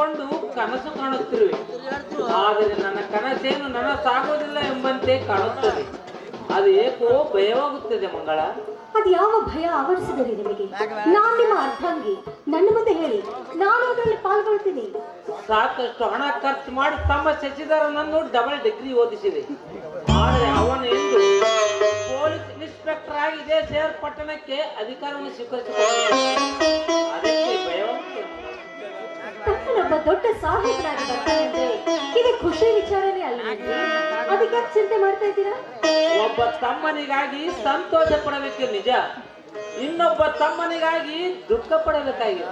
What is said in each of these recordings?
ಮಾಡಿಕೊಂಡು ಕನಸು ಕಾಣುತ್ತಿರುವೆ. ಆದರೆ ನನ್ನ ಕನಸೇನು ನನಸಾಗುವುದಿಲ್ಲ ಎಂಬಂತೆ ಕಾಣುತ್ತದೆ. ಅದು ಏಕೋ ಭಯವಾಗುತ್ತದೆ ಮಂಗಳ. ಅದು ಯಾವ ಭಯ ಆವರಿಸಿದರೆ ನಿಮಗೆ? ನಾನು ನಿಮ್ಮ ಅರ್ಧಂಗಿ. ನನ್ನ ಮುಂದೆ ಹೇಳಿ. ನಾನು ಅದರಲ್ಲಿ ಪಾಲ್ಗೊಳ್ತೀನಿ ಸಾಕಷ್ಟು ಹಣ ಖರ್ಚು ಮಾಡಿ ತಮ್ಮ ಶಶಿಧರನನ್ನು ಡಬಲ್ ಡಿಗ್ರಿ ಓದಿಸಿದೆ. ಆದರೆ ಅವನು ಎಂದು ಪೊಲೀಸ್ ಇನ್ಸ್ಪೆಕ್ಟರ್ ಆಗಿದೆ ಸೇರ್ಪಟ್ಟಣಕ್ಕೆ ಸೇರ್ ಪಟ್ಟಣಕ್ಕೆ ಅಧಿಕಾರವನ್ನು ಸ್ವೀಕರಿಸಿಕೊಂಡಿದ್ದಾನೆ. ಅದಕ್ಕೆ ಭಯವಾಗುತ್ತದೆ ತಮ್ಮನೊಬ್ಬ ದೊಡ್ಡ ಸಾಹೇಬರಾಗಿ ಬರ್ತಾರೆ ಇದು ಖುಷಿ ವಿಚಾರನೇ ಅಲ್ಲ ಅದಕ್ಕೆ ಯಾಕ್ ಚಿಂತೆ ಮಾಡ್ತಾ ಇದ್ದೀರಾ? ಒಬ್ಬ ತಮ್ಮನಿಗಾಗಿ ಸಂತೋಷ ಪಡಬೇಕು ನಿಜ. ಇನ್ನೊಬ್ಬ ತಮ್ಮನಿಗಾಗಿ ದುಃಖ ಪಡಬೇಕಾಗಿದೆ.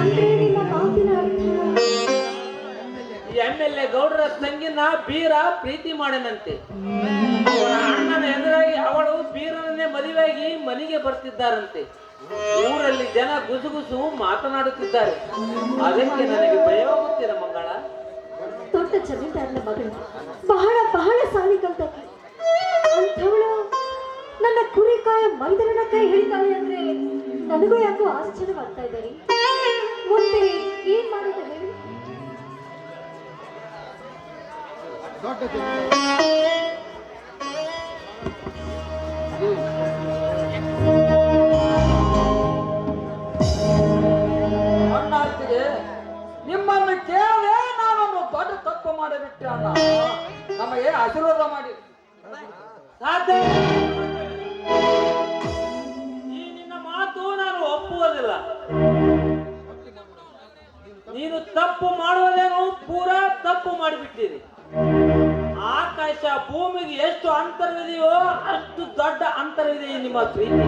ಅಂದ್ರೆ ನಿಮ್ಮ ಮಾತಿನ ಅರ್ಥ? ಎಂ ಎಲ್ ಎ ಗೌಡರ ತಂಗಿನ ಬೀರ ಪ್ರೀತಿ ಮಾಡನಂತೆ ಅಣ್ಣನ ಎದುರಾಗಿ ಅವಳು ಬೀರನನ್ನೇ ಮದುವೆಯಾಗಿ ಮನೆಗೆ ಬರ್ತಿದ್ದಾರಂತೆ. ಊರಲ್ಲಿ ಜನ ಗುಸುಗುಸು ಮಾತನಾಡುತ್ತಿದ್ದಾರೆ. ಅದಕ್ಕೆ ನನಗೆ ಭಯವಾಗುತ್ತಿಲ್ಲ ಮಂಗಳ. ದೊಡ್ಡ ಜಮೀನ್ದಾರನ ಮಗಳು ಬಹಳ ಬಹಳ ಸಾಲಿ ಕಲ್ತಕ್ಕೆ ಅಂಥವಳು ನನ್ನ ಕುರಿಕಾಯ ಮೈದರನ ಕೈ ಹಿಡಿತಾಳೆ ಅಂದ್ರೆ ನನಗೂ ಯಾಕೋ ಆಶ್ಚರ್ಯವಾಗ್ತಾ ಇದ್ದಾರೆ ಮುಂದೆ ಏನ್ ಮಾಡಿದ ಹೇಳಿ? ಮಾಡಿಬಿಟ್ಟೆ ನಮಗೆ ಆಶೀರ್ವಾದ ಮಾಡಿ. ಸಾಧ್ಯ ಈ ನಿನ್ನ ಮಾತು ನಾನು ಒಪ್ಪುವುದಿಲ್ಲ. ನೀನು ತಪ್ಪು ಮಾಡುವುದೇನು ಪೂರಾ ತಪ್ಪು ಮಾಡಿಬಿಟ್ಟಿರಿ. ಆಕಾಶ ಭೂಮಿಗೆ ಎಷ್ಟು ಅಂತರವಿದೆಯೋ ಅಷ್ಟು ದೊಡ್ಡ ಅಂತರವಿದೆ ನಿಮ್ಮ ಪ್ರೀತಿ.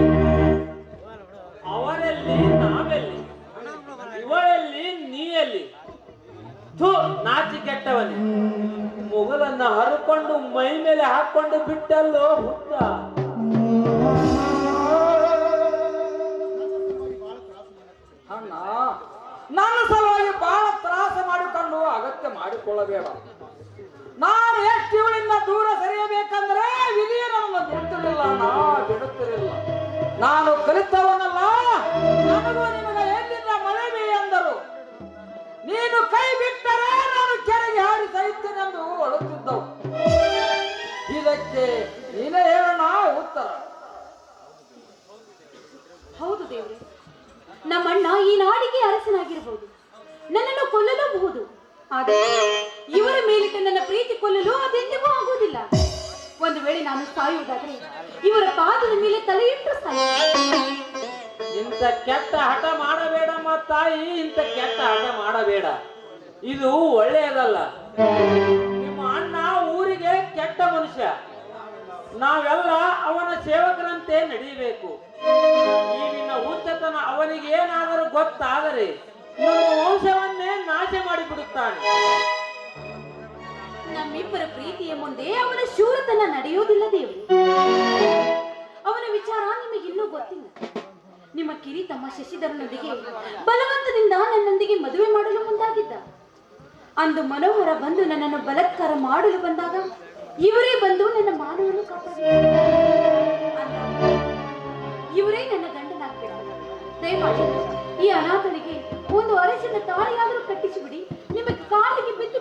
ಅವರಲ್ಲಿ ನಾವೆಲ್ಲಿ? ಇವಳಲ್ಲಿ ನೀಯಲ್ಲಿ. ಎಲ್ಲಿ ನಾಚಿ ಕೆಟ್ಟವನೇ ಮುಗಲನ್ನ ಹರಕೊಂಡು ಮೈ ಮೇಲೆ ಹಾಕೊಂಡು ಬಿಟ್ಟಲ್ಲೋ ಹುತ್ತ. ಅಣ್ಣ, ನನ್ನ ಸಲುವಾಗಿ ಬಹಳ ತ್ರಾಸ ಮಾಡಿಕೊಂಡು ಅಗತ್ಯ ಮಾಡಿಕೊಳ್ಳಬೇಡ. ನಾನು ಎಷ್ಟು ಇವಳಿಂದ ದೂರ ಸರಿಯಬೇಕಂದ್ರೆ ವಿಧಿಯ ನನ್ನನ್ನು ಬಿಡುತ್ತಿರಲಿಲ್ಲ ನಾ ಬಿಡುತ್ತಿರಲಿಲ್ಲ. ನಾನು ಕಲಿತವನಲ್ಲ, ನನಗೂ ಇದಕ್ಕೆ ನೀನೇ ಹೇಳೋಣ ಉತ್ತರ. ಹೌದು ದೇವ್ರೆ. ನಮ್ಮಣ್ಣ ಈ ನಾಡಿಗೆ ಅರಸನಾಗಿರಬಹುದು. ನನ್ನನ್ನು ಕೊಲ್ಲಲೂಬಹುದು ಆದರೆ ಇವರ ಮೇಲಿಟ್ಟ ನನ್ನ ಪ್ರೀತಿ ಕೊಲ್ಲಲು ಅದೆಂದಿಗೂ ಆಗುವುದಿಲ್ಲ. ಒಂದು ವೇಳೆ ನಾನು ಸಾಯುವುದಾದ್ರೆ ಇವರ ಪಾದದ ಮೇಲೆ ತಲೆ ಇಟ್ಟು ಇಂಥ ಕೆಟ್ಟ ಹಠ ಮಾಡಬೇಡಮ್ಮ ತಾಯಿ ಇಂಥ ಕೆಟ್ಟ ಹಠ ಮಾಡಬೇಡ. ಇದು ಒಳ್ಳೆಯದಲ್ಲ. ನಡೆಯಬೇಕು ಈ ನಿನ್ನ ಉಂಚತನ ಅವನಿಗೆ ಏನಾದರೂ ಗೊತ್ತಾದರೆ ನಮ್ಮ ವಂಶವನ್ನೇ ನಾಶ ಮಾಡಿಬಿಡುತ್ತಾನೆ. ನಮ್ಮಿಬ್ಬರ ಪ್ರೀತಿಯ ಮುಂದೆ ಅವನ ಶೂರತನ ನಡೆಯುವುದಿಲ್ಲ ದೇವರು. ಅವನ ವಿಚಾರ ನಿಮಗಿನ್ನೂ ಗೊತ್ತಿಲ್ಲ. ನಿಮ್ಮ ಕಿರಿ ತಮ್ಮ ಶಶಿಧರನೊಂದಿಗೆ ಬಲವಂತದಿಂದ ನನ್ನೊಂದಿಗೆ ಮದುವೆ ಮಾಡಲು ಮುಂದಾಗಿದ್ದ. ಅಂದು ಮನೋಹರ ಬಂದು ನನ್ನನ್ನು ಬಲತ್ಕಾರ ಮಾಡಲು ಬಂದಾಗ ಇವರೇ ಬಂದು ನನ್ನ ಮಾನವನ್ನು ಕಾಪಾಡಿದರು. ದಯಮಾಡಿ ಈ ಅನಾಥನಿಗೆ ಒಂದು ಅರಸಿನ ತಾಳಿಯಾದರೂ ಕಟ್ಟಿಸಿಬಿಡಿ. ನಿಮಗೆ ಕಾಲಿಗೆ ಬಿದ್ದು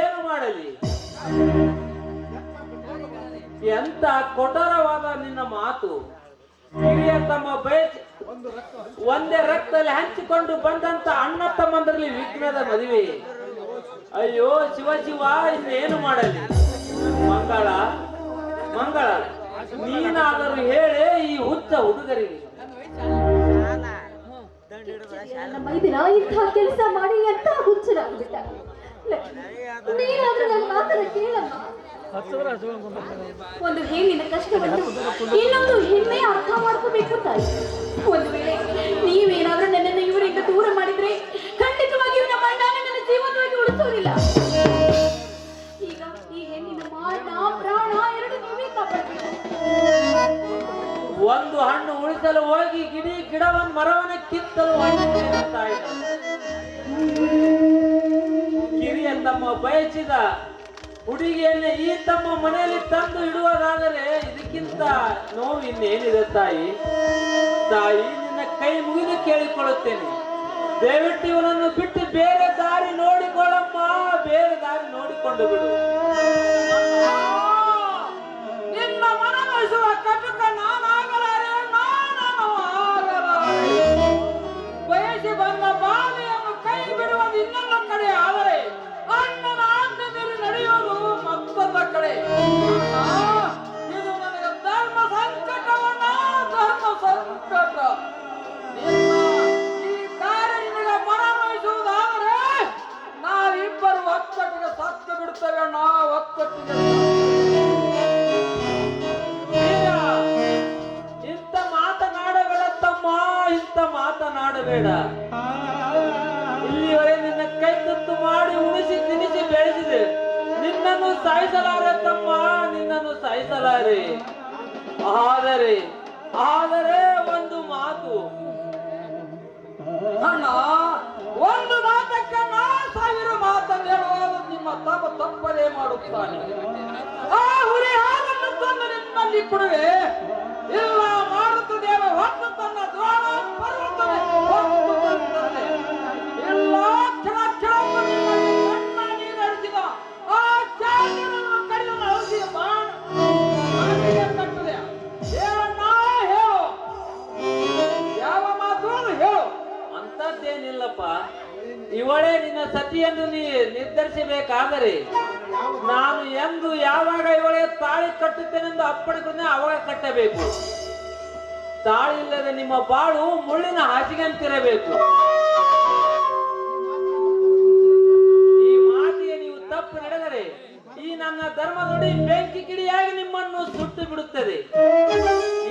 ಏನು ಮಾಡಲಿ? ಎಂತ ಕೊಠರವಾದ ನಿನ್ನ ಮಾತು? ಹಿರಿಯ ತಮ್ಮ ಬಯಸ್ ಒಂದೇ ರಕ್ತದಲ್ಲಿ ಹಂಚಿಕೊಂಡು ಬಂದಂತ ಅಣ್ಣ ತಮ್ಮಂದ್ರಲ್ಲಿ ವಿಘ್ನದ ಮದುವೆ. ಅಯ್ಯೋ ಶಿವ ಶಿವ ಇನ್ನೇನು ಮಾಡಲಿ? ಮಂಗಳ ಮಂಗಳ, ನೀನಾದರೂ ಹೇಳೇ ಈ ಹುಚ್ಚ ಹುಡುಗರಿಗೆ. ಇಂಥ ಕೆಲಸ ಮಾಡಿ ಎಂತ ಒಂದು ಹೆಣ್ಣಿನ ಕಷ್ಟವನ್ನು ಇನ್ನೊಂದು ಹೆಣ್ಣೆ ಅರ್ಥ ಮಾಡ್ಕೋಬೇಕು ತಾಯಿ. ಒಂದು ವೇಳೆ ನೀವೇನಾದ್ರೂ ನನ್ನನ್ನು ಇವರಿಂದ ದೂರ ಮಾಡಿದ್ರೆ ಉಳಿಸಲು ಹೋಗಿ ಗಿಡಿ ಗಿಡವನ್ನು ಮರವನ್ನ ಕಿತ್ತಲು ಕಿರಿಯ ತಮ್ಮ ಬಯಸಿದ ಹುಡುಗಿಯನ್ನೇ ಈ ತಮ್ಮ ಮನೆಯಲ್ಲಿ ತಂದು ಇಡುವುದಾದರೆ ಇದಕ್ಕಿಂತ ನೋವು ಇನ್ನೇನಿದೆ ತಾಯಿ? ತಾಯಿ, ನಿನ್ನ ಕೈ ಮುಗಿದು ಕೇಳಿಕೊಳ್ಳುತ್ತೇನೆ. ದಯವಿಟ್ಟು ಇವನನ್ನು ಬಿಟ್ಟು ಬೇರೆ ದಾರಿ ನೋಡಿಕೊಳ್ಳಮ್ಮ. ಬೇರೆ ದಾರಿ ನೋಡಿಕೊಂಡು ಬಿಡು. ನಿನ್ನ ಮನ ಕಟುಕ ಇಂಥ ಮಾತನಾಡಬೇಡ. ಇಲ್ಲಿವರೆ ನಿನ್ನ ಕೈ ತುತ್ತು ಮಾಡಿ ಉಣಿಸಿ ತಿನಿಸಿ ಬೆಳೆಸಿದೆ. ನಿನ್ನನ್ನು ಸಾಯಿಸಲಾರೆ ತಮ್ಮ ನಿನ್ನನ್ನು ಸಾಯಿಸಲಾರೆ. ಆದರೆ ಆದರೆ ಒಂದು ಮಾತು. ಅಣ್ಣ ಒಂದು ಮಾತಕ್ಕೆ ನಾ ಸಾವಿರ ಮಾತನ್ನು ಹೇಳುವಾಗ ನಿಮ್ಮ ತಪ್ಪ ತಪ್ಪದೇ ಮಾಡುತ್ತಾನೆ. ಆ ಹುರಿ ಹಾಲನ್ನು ತಂದು ನಿಮ್ಮಲ್ಲಿ ಕೊಡುವೆ. ನಿನ್ನ ಸತಿಯನ್ನು ನೀ ನಿರ್ಧರಿಸಬೇಕಾದರೆ ನಾನು ಎಂದು ಯಾವಾಗ ಇವಳೆ ತಾಳಿ ಕಟ್ಟುತ್ತೇನೆಂದು ಅಪ್ಪಣೆ ಅವಾಗ ಕಟ್ಟಬೇಕು. ತಾಳಿ ಇಲ್ಲದೆ ನಿಮ್ಮ ಬಾಳು ಮುಳ್ಳಿನ ಹಾಸಿಗೆಂತಿರಬೇಕು ಈ ಮಾತಿಗೆ ನೀವು ತಪ್ಪು ನಡೆದರೆ ಈ ನನ್ನ ಧರ್ಮ ನುಡಿ ಬೆಂಕಿ ಕಿಡಿಯಾಗಿ ನಿಮ್ಮನ್ನು ಸುಟ್ಟು ಬಿಡುತ್ತದೆ.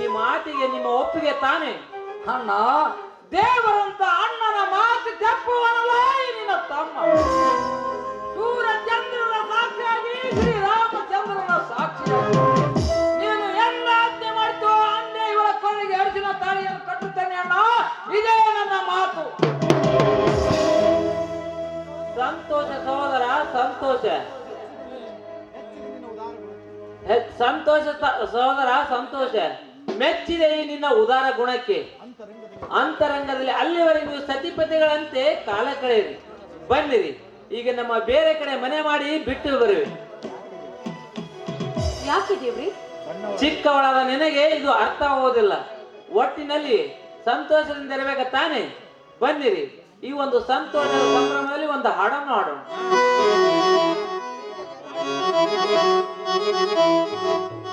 ಈ ಮಾತಿಗೆ ನಿಮ್ಮ ಒಪ್ಪಿಗೆ ತಾನೆ. ಅಣ್ಣ. ದೇವರಂತ ಸಂತೋಷ ಸಹೋದರ ಸಂತೋಷ. ಮೆಚ್ಚಿದೆ ಈ ನಿನ್ನ ಉದಾರ ಗುಣಕ್ಕೆ. ಅಂತರಂಗದಲ್ಲಿ ಅಲ್ಲಿವರೆಗೆ ನೀವು ಸತಿಪತಿಗಳಂತೆ ಕಾಲ ಕಳೆಯಿರಿ. ಬನ್ನಿರಿ. ಈಗ ನಮ್ಮ ಬೇರೆ ಕಡೆ ಮನೆ ಮಾಡಿ ಬಿಟ್ಟು ಬರುವೆ. ಯಾಕೆ ದೇವ್ರಿ? ಚಿಕ್ಕವಳಾದ ನಿನಗೆ ಇದು ಅರ್ಥ ಆಗೋದಿಲ್ಲ. ಒಟ್ಟಿನಲ್ಲಿ ಸಂತೋಷದಿಂದ ಇರಬೇಕ ತಾನೆ? ಬನ್ನಿರಿ. ಈ ಒಂದು ಸಂತೋಷದ ಸಂಭ್ರಮದಲ್ಲಿ ಒಂದು ಹಾಡನ್ನು ಹಾಡೋಣ Thank you.